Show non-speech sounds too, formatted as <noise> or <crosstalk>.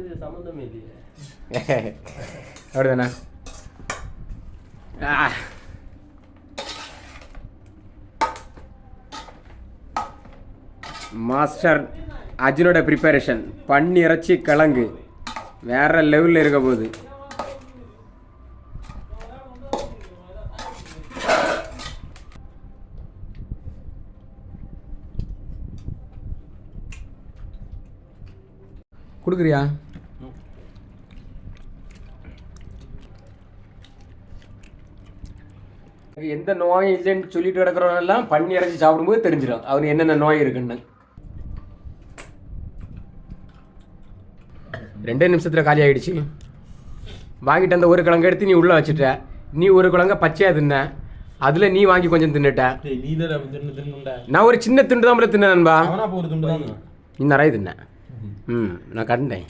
நமக்கு இது சம்மந்தமே இல்லையே. <laughs> அப்படிதானே? மாஸ்டர் அர்ஜுனோட ப்ரிப்பரேஷன் பண்ணி இறைச்சி கிழங்கு. வேற லெவலில் இருக்க போகுது. கொடுக்குறியா? எந்த நோய் இல்லைன்னு சொல்லிட்டு கிடக்கிறவனெல்லாம் பண்ணி இறச்சி சாப்பிடும்போது தெரிஞ்சிடும். அவனுக்கு என்னென்ன நோய் இருக்குன்னு. ரெண்டே நிமிஷத்தில் காலி ஆயிடுச்சு. வாங்கிட்டு அந்த ஒரு கிழங்கு எடுத்து நீ உள்ளே வச்சுட்ட. நீ ஒரு கிழங்க பச்சையாக தின்ன. அதில் நீ வாங்கி கொஞ்சம் தின்னுட்ட. டேய் நீ தான் தின்னு தின்னுண்டா? நான் ஒரு சின்ன துண்டு தான் தின்ன நண்பா. அவனா போற துண்டு தான்? நீ நிறைய தின்ன. ம் நான் கண்டேன்.